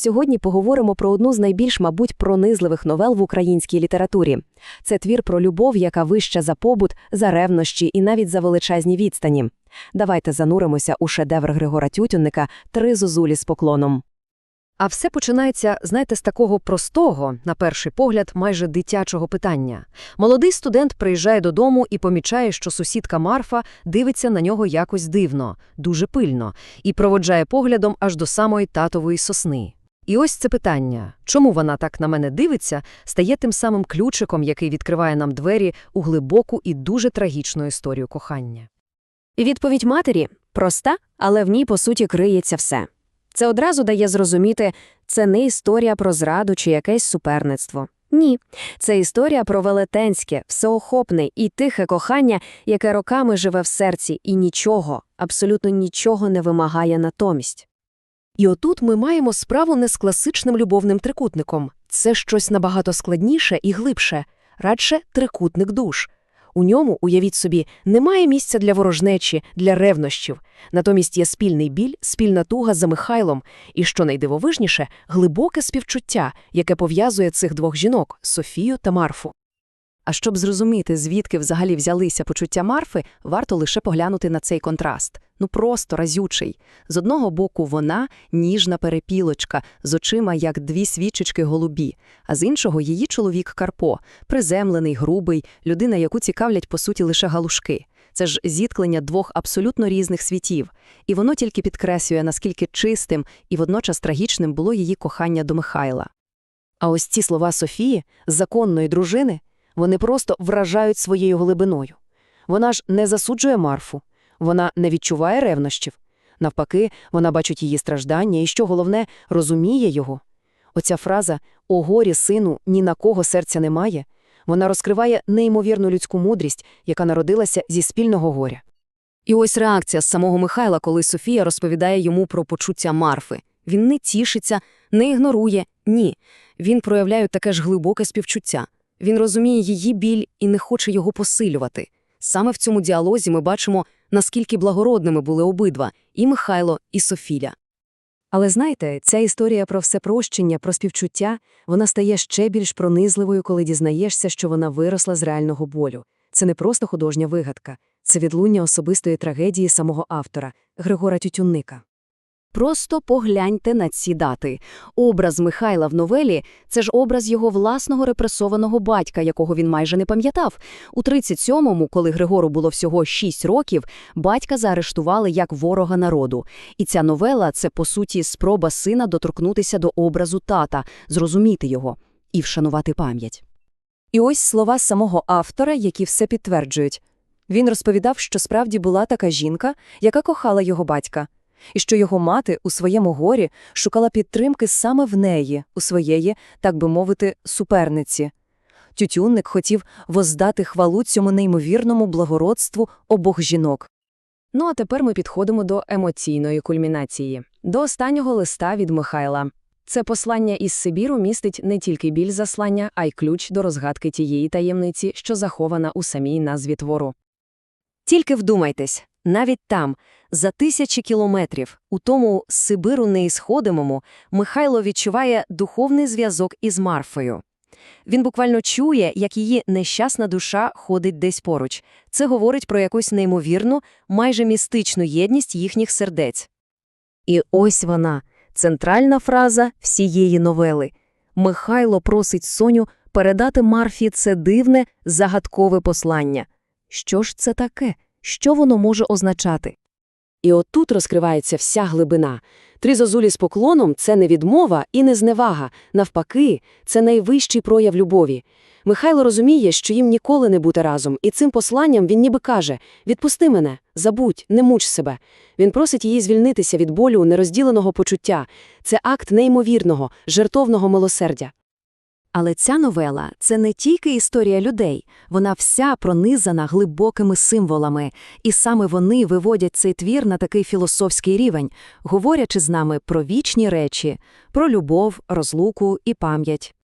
Сьогодні поговоримо про одну з найбільш, мабуть, пронизливих новел в українській літературі. Це твір про любов, яка вища за побут, за ревнощі і навіть за величезні відстані. Давайте зануримося у шедевр Григора Тютюнника «Три зозулі з поклоном». А все починається, знаєте, з такого простого, на перший погляд, майже дитячого питання. Молодий студент приїжджає додому і помічає, що сусідка Марфа дивиться на нього якось дивно, дуже пильно, і проводжає поглядом аж до самої татової сосни. І ось це питання, чому вона так на мене дивиться, стає тим самим ключиком, який відкриває нам двері у глибоку і дуже трагічну історію кохання. Відповідь матері проста, але в ній, по суті, криється все. Це одразу дає зрозуміти, це не історія про зраду чи якесь суперництво. Ні, це історія про велетенське, всеохопне і тихе кохання, яке роками живе в серці і нічого, абсолютно нічого не вимагає натомість. І отут ми маємо справу не з класичним любовним трикутником. Це щось набагато складніше і глибше, радше трикутник душ. У ньому, уявіть собі, немає місця для ворожнечі, для ревнощів. Натомість є спільний біль, спільна туга за Михайлом і, що найдивовижніше, глибоке співчуття, яке пов'язує цих двох жінок Софію та Марфу. А щоб зрозуміти, звідки взагалі взялися почуття Марфи, варто лише поглянути на цей контраст. Ну просто разючий. З одного боку вона – ніжна перепілочка, з очима як дві свічечки голубі, а з іншого її чоловік Карпо – приземлений, грубий, людина, яку цікавлять по суті лише галушки. Це ж зіткнення двох абсолютно різних світів, і воно тільки підкреслює, наскільки чистим і водночас трагічним було її кохання до Михайла. А ось ці слова Софії, законної дружини, вони просто вражають своєю глибиною. Вона ж не засуджує Марфу, вона не відчуває ревнощів. Навпаки, вона бачить її страждання і, що головне, розуміє його. Оця фраза «О горі, сину, ні на кого серця немає» вона розкриває неймовірну людську мудрість, яка народилася зі спільного горя. І ось реакція з самого Михайла, коли Софія розповідає йому про почуття Марфи. Він не тішиться, не ігнорує, ні. Він проявляє таке ж глибоке співчуття. Він розуміє її біль і не хоче його посилювати. Саме в цьому діалозі ми бачимо, наскільки благородними були обидва і Михайло, і Софіля. Але знаєте, ця історія про всепрощення, про співчуття, вона стає ще більш пронизливою, коли дізнаєшся, що вона виросла з реального болю. Це не просто художня вигадка, це відлуння особистої трагедії самого автора Григора Тютюнника. Просто погляньте на ці дати. Образ Михайла в новелі – це ж образ його власного репресованого батька, якого він майже не пам'ятав. У 37-му, коли Григору було всього 6 років, батька заарештували як ворога народу. І ця новела – це, по суті, спроба сина доторкнутися до образу тата, зрозуміти його і вшанувати пам'ять. І ось слова самого автора, які все підтверджують. Він розповідав, що справді була така жінка, яка кохала його батька, і що його мати у своєму горі шукала підтримки саме в неї, у своєї, так би мовити, суперниці. Тютюнник хотів воздати хвалу цьому неймовірному благородству обох жінок. Ну а тепер ми підходимо до емоційної кульмінації, до останнього листа від Михайла. Це послання із Сибіру містить не тільки біль заслання, а й ключ до розгадки тієї таємниці, що захована у самій назві твору. Тільки вдумайтесь, навіть там, за тисячі кілометрів, у тому Сибиру неісходимому, Михайло відчуває духовний зв'язок із Марфою. Він буквально чує, як її нещасна душа ходить десь поруч. Це говорить про якусь неймовірну, майже містичну єдність їхніх сердець. І ось вона, центральна фраза всієї новели. Михайло просить Соню передати Марфі це дивне, загадкове послання. Що ж це таке? Що воно може означати? І отут розкривається вся глибина. Три зозулі з поклоном це не відмова і не зневага. Навпаки, це найвищий прояв любові. Михайло розуміє, що їм ніколи не бути разом, і цим посланням він ніби каже «Відпусти мене, забудь, не муч себе». Він просить її звільнитися від болю нерозділеного почуття. Це акт неймовірного, жертовного милосердя. Але ця новела – це не тільки історія людей, вона вся пронизана глибокими символами, і саме вони виводять цей твір на такий філософський рівень, говорячи з нами про вічні речі, про любов, розлуку і пам'ять.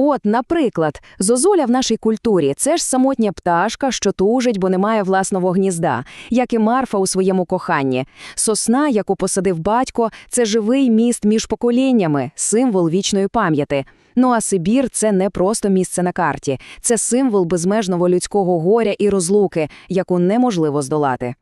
От, наприклад, зозуля в нашій культурі – це ж самотня пташка, що тужить, бо немає власного гнізда, як і Марфа у своєму коханні. Сосна, яку посадив батько, це живий міст між поколіннями, символ вічної пам'яті. Ну а Сибір – це не просто місце на карті, це символ безмежного людського горя і розлуки, яку неможливо здолати.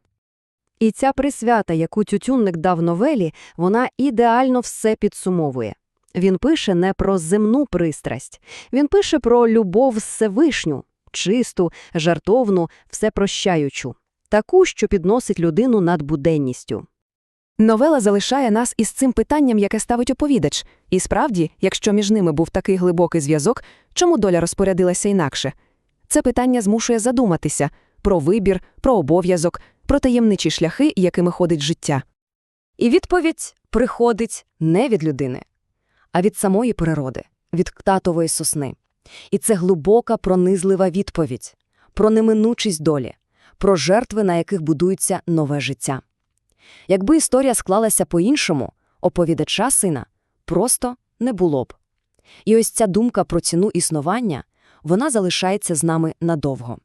І ця присвята, яку Тютюнник дав новелі, вона ідеально все підсумовує. Він пише не про земну пристрасть, він пише про любов Всевишню, чисту, жартовну, всепрощаючу, таку, що підносить людину над буденністю. Новела залишає нас із цим питанням, яке ставить оповідач. І справді, якщо між ними був такий глибокий зв'язок, чому доля розпорядилася інакше? Це питання змушує задуматися про вибір, про обов'язок, про таємничі шляхи, якими ходить життя. І відповідь приходить не від людини, а від самої природи, від татової сосни. І це глибока, пронизлива відповідь про неминучість долі, про жертви, на яких будується нове життя. Якби історія склалася по-іншому, оповідача сина просто не було б. І ось ця думка про ціну існування, вона залишається з нами надовго.